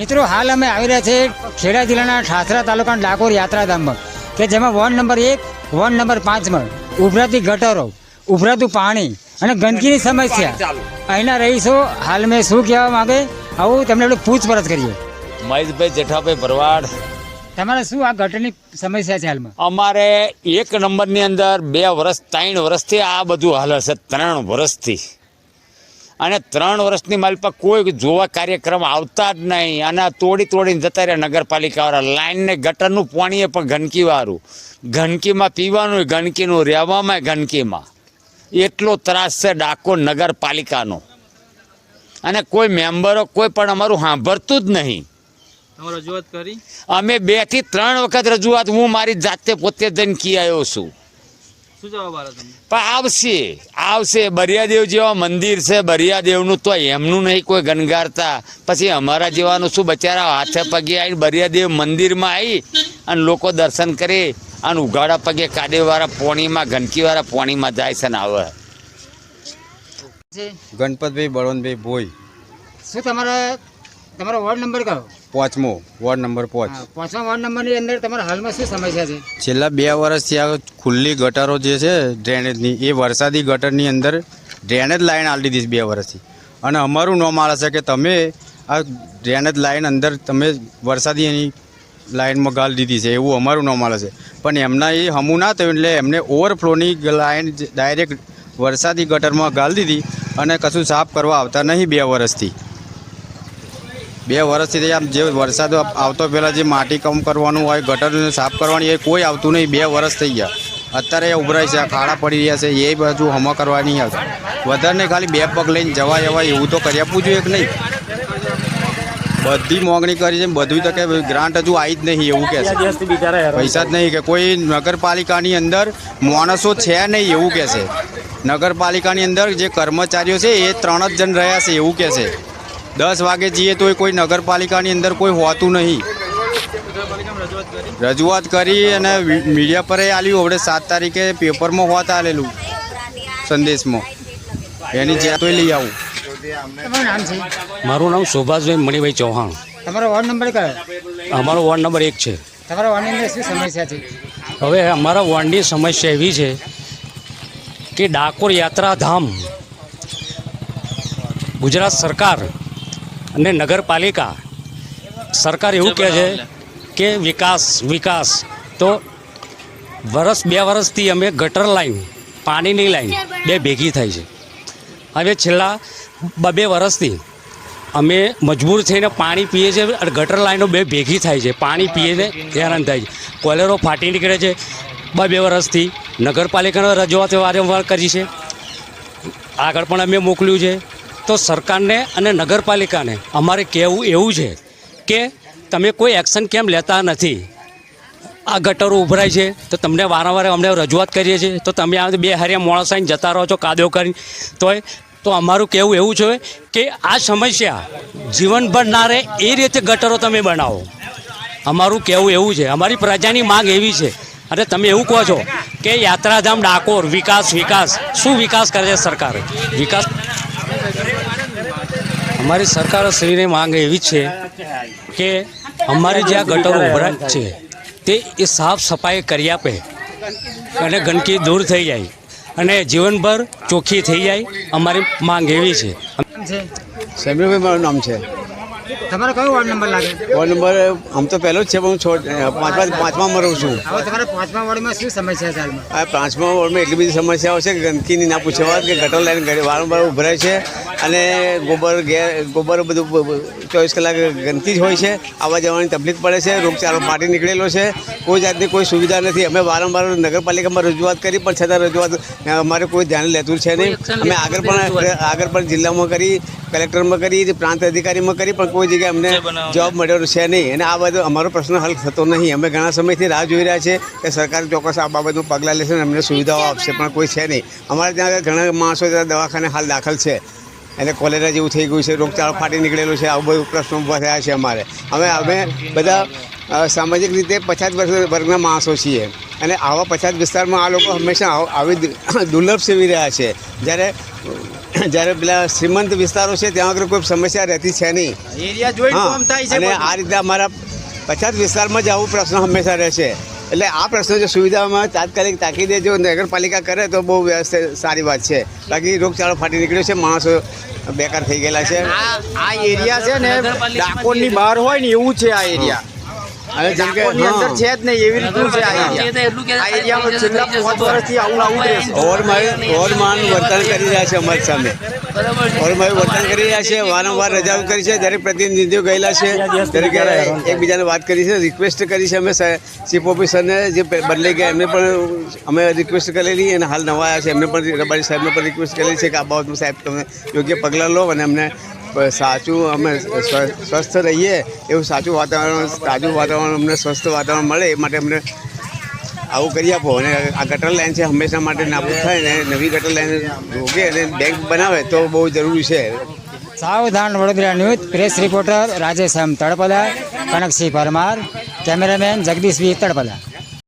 મિત્રો હાલ અમે આવી રહ્યા છીએ ખેડા જિલ્લાના ઠાસરા તાલુકાના ડાકોર યાત્રાધામમાં કે જેમાં વોર્ડ નંબર એક વોર્ડ નંબર પાંચમાં ઉભરાતી ગટરો ઉભરાતું પાણી અને ગંદકીની સમસ્યા. અહીંના રહીશો હાલ મેં શું કહેવા માંગે? આવું તમને આપણે પૂછપરછ કરીએ. મહેશભાઈ જેઠાભાઈ ભરવાડ. તમારે શું આ ગટરની સમસ્યા છે હાલમાં? અમારે એક નંબરની અંદર બે વર્ષ ત્રણ વર્ષથી આ બધું હાલ હશે ત્રણ વર્ષથી અને ત્રણ વર્ષની માલ પર કોઈ જોવા કાર્યક્રમ આવતા જ નહીં. અને તોડી તોડીને જતા રહ્યા નગરપાલિકાવાળા. લાઈનને ગટરનું પાણીએ પણ ગંદકીવાળું. ગંદકીમાં પીવાનું ગંદકીનું રહેવામાં ગંદકીમાં. એટલો ત્રાસ છે ડાકોર નગરપાલિકાનો. અને કોઈ મેમ્બરો કોઈ પણ અમારું સાંભળતું જ નહીં. રજૂઆત કરી? અમે બેથી ત્રણ વખત રજૂઆત હું મારી જાતે પોતે જઈને કી આવ્યો છું. પણ આવશે આવશે. બરિયાદેવ જેવા મંદિર છે બરિયાદેવનું તો એમનું નહીં કોઈ ગણગારતા. પછી અમારા જેવાનું શું બચારા હાથે પગે આવીને બરિયાદેવ મંદિરમાં આવી અને લોકો દર્શન કરે અને ઉઘાડા પગે કાદેવાળા પોણીમાં ગંદકીવાળા પોણીમાં જાય છે ને આવે. છે ગણપતભાઈ બળવંતભાઈ ભોઈ. શું તમારા તમારો વોર્ડ નંબર કયો? પાંચમો વોર્ડ નંબર પાંચ. પાંચમા વોર્ડ નંબરની અંદર તમારા હાલમાં શું સમસ્યા છે? છેલ્લા બે વર્ષથી આ ખુલ્લી ગટરો જે છે ડ્રેનેજની એ વરસાદી ગટરની અંદર ડ્રેનેજ લાઈન આલી દીધી બે વર્ષથી. અને અમારું નોમ આલે છે કે તમે આ ડ્રેનેજ લાઈન અંદર તમે વરસાદી એની લાઈનમાં ગાળ દીધી છે એવું અમારું નોમ આલે છે. પણ એમના એ હમું ના થયું એટલે એમને ઓવરફ્લોની લાઈન ડાયરેક્ટ વરસાદી ગટરમાં ગાળ દીધી અને કશું સાફ કરવા આવતા નહીં બે વર્ષથી. બે વર્ષથી આમ જે વરસાદ આવતો પહેલાં જે માટી કમ કરવાનું હોય ગટર સાફ કરવાની એ કોઈ આવતું નહીં. બે વર્ષ થઈ ગયા. અત્યારે એ ઉભરાય છે આ ખાડા પડી રહ્યા છે એ બાજુ હમા કરવાની આવે. આવતા વધારે ખાલી બે પગ લઈને જવા જવાય એવું તો કરી આપવું જોઈએ કે નહીં? બધી મોંઘણી કરી છે બધું તો કે ગ્રાન્ટ હજુ આવી જ નહીં એવું કહે છે. પૈસા જ નહીં કે કોઈ નગરપાલિકાની અંદર માણસો છે નહીં એવું કહે છે. નગરપાલિકાની અંદર જે કર્મચારીઓ છે એ ત્રણ જ જણ રહ્યા છે એવું કહે છે. દસ વાગે જઈએ તો કોઈ નગરપાલિકાની અંદર કોઈ હોતું નહીં. રજૂઆત કરી અને મીડિયા પર આલ્યું. હવે સાત તારીખે પેપરમાં હોત આલેલું સંદેશમાં. એની જ્યાં તોય લઈ આવું. મારું નામ સુભાષભાઈ મણિભાઈ ચૌહાણ. તમારો વોર્ડ નંબર કયો? અમારો વોર્ડ નંબર એક છે. તમારા વોર્ડની અંદર શું સમસ્યા છે? હવે અમારા વોર્ડની સમસ્યા એવી છે કે ડાકોર યાત્રાધામ ગુજરાત સરકાર અને નગરપાલિકા સરકાર એવું કહે છે કે વિકાસ વિકાસ. તો વરસ, બે વર્ષથી અમે ગટર લાઈન, પાણીની લાઈન બે ભેગી થાય છે. હવે છેલ્લા બે વર્ષથી અમે મજબૂર થઈને પાણી પીએ છીએ અને ગટર લાઈનો બે ભેગી થાય છે. પાણી પીએ છે હેરાન થાય છે. કોલેરો ફાટી નીકળે છે. બે વર્ષથી નગરપાલિકાનો રજૂઆત વારંવાર કરી છે. આગળ પણ અમે મોકલ્યું છે. તો સરકારને અને નગરપાલિકાને અમારે કહેવું એવું છે કે તમે કોઈ એક્શન કેમ લેતા નથી? આ ગટરો ઉભરાય છે, તો તમને વારંવાર અમને રજૂઆત કરીએ છીએ, તો તમે આ બે હારિયા માણસ આવીને જતા રહો છો, કાદવ કરીને. તોય, તો અમારું કહેવું એવું છે કે આ સમસ્યા જીવનભર ના રહે, એ રીતે ગટરો તમે બનાવો. અમારું કહેવું એવું છે. અમારી પ્રજાની માંગ એવી છે. અને તમે એવું કહો છો કે યાત્રાધામ ડાકોર, વિકાસ વિકાસ. શું વિકાસ કરે છે સરકાર? વિકાસ અમારી સરકાર શ્રીની માંગ એવી છે કે અમારી જ્યાં આ ગટરો ઉભરાય છે તે એ સાફ સફાઈ કરી આપે અને ગંદકી દૂર થઈ જાય અને જીવનભર ચોખ્ખી થઈ જાય અમારી માંગ એવી છે. સમીરભાઈ મારું નામ છે. તમારો કયો વોર્ડ નંબર લાગે? વોર્ડ નંબર આમ તો પહેલો જ છે પણ હું છોડ પાંચમા પાંચમામાં રહું છું. હવે તમારા પાંચમા વોર્ડમાં શું સમસ્યા છે હાલમાં? આ પાંચમા વોર્ડમાં એટલી બધી સમસ્યાઓ છે કે ગંદકીની ના પૂછે વાત કે ગટર લાઈન વારંવાર ઉભરાય છે. અને ગોબર ગેર ગોબર બધું ચોવીસ કલાક ગંદકી જ હોય છે. આવવા જવાની તકલીફ પડે છે. રોગચાળો માટી નીકળેલો છે. કોઈ જાતની કોઈ સુવિધા નથી. અમે વારંવાર નગરપાલિકામાં રજૂઆત કરી પણ છતાં રજૂઆત અમારે કોઈ ધ્યાન લેતું છે નહીં. અમે આગળ પણ આગળ પણ જિલ્લામાં કરી કલેક્ટરમાં કરી પ્રાંત અધિકારીમાં કરી પણ કોઈ જગ્યાએ અમને જવાબ મળ્યો છે નહીં. અને આ બધો અમારો પ્રશ્ન હલ થતો નહીં. અમે ઘણા સમયથી રાહ જોઈ રહ્યા છે કે સરકાર ચોક્કસ આ બાબતનું પગલાં લેશે અને અમને સુવિધાઓ આપશે પણ કોઈ છે નહીં. અમારે ત્યાં ઘણા માણસો ત્યાં દવાખાને હાલ દાખલ છે. એટલે કોલેરા જેવું થઈ ગયું છે રોગચાળો ફાટી નીકળેલો છે આવું બધું પ્રશ્નો ઊભા થયા છે અમારે. અમે અમે બધા સામાજિક રીતે પછાત વર્ગ- વર્ગના માણસો છીએ. અને આવા પછાત વિસ્તારમાં આ લોકો હંમેશા આવ- દુર્લભ સેવી રહ્યા છે. જ્યારે જ્યારે પેલા શ્રીમંત વિસ્તારો છે ત્યાં આગળ કોઈ સમસ્યા રહેતી છે નહીં. હા, અને આ રીતે અમારા પછાત વિસ્તારમાં જ આવું પ્રશ્ન હંમેશા રહે છે. એટલે આ પ્રશ્નો જો સુવિધામાં તાત્કાલિક તાકીદે જો નગરપાલિકા કરે તો બહુ વ્યવસ્થિત સારી વાત છે. બાકી રોગચાળો ફાટી નીકળ્યો છે માણસો બેકાર થઈ ગયેલા છે. આ આ એરિયા છે ને ડાકોરની બહાર હોય ને એવું છે આ એરિયા. અને જેમ કે અંદર છે જ નહીં એવી રીતનું છે આ એરિયા. આ એરિયામાં છેલ્લા પાંચ વર્ષથી આવું આવું રહે રહેશે ઓવરમાન ઓવરમાન વર્તન કરી રહ્યા છે અમારી સામે. ઓરમાય વર્તન કરી રહ્યા છે વારંવાર રજાઓ કરી છે દરેક પ્રતિનિધિઓ ગયેલા છે દરેક એકબીજાને વાત કરી છે રિક્વેસ્ટ કરી છે. અમે ચીફ ઓફિસરને જે બદલાઈ ગયા એમને પણ અમે રિક્વેસ્ટ કરેલી અને હાલ નવા આવ્યા છે. એમને પણ રબારી સાહેબને પણ રિક્વેસ્ટ કરેલી છે કે આ બાબતમાં સાહેબ તમે યોગ્ય પગલાં લો અને અમને સાચું અમે સ્વ- સ્વસ્થ રહીએ, એવું સાચું વાતાવરણ, તાજું વાતાવરણ અમને સ્વસ્થ વાતાવરણ મળે એ માટે અમને આવું કરી આપો. અને આ ગટર લાઈન છે હંમેશા માટે નાબૂદ થાય ને નવી ગટર લાઇન રોકે અને બેંક બનાવે તો બહુ જરૂરી છે. સાવધાન Vadodara news, press reporter Rajesh M Talpada Kanaksinh Parmar, cameraman Jagdish B Talpada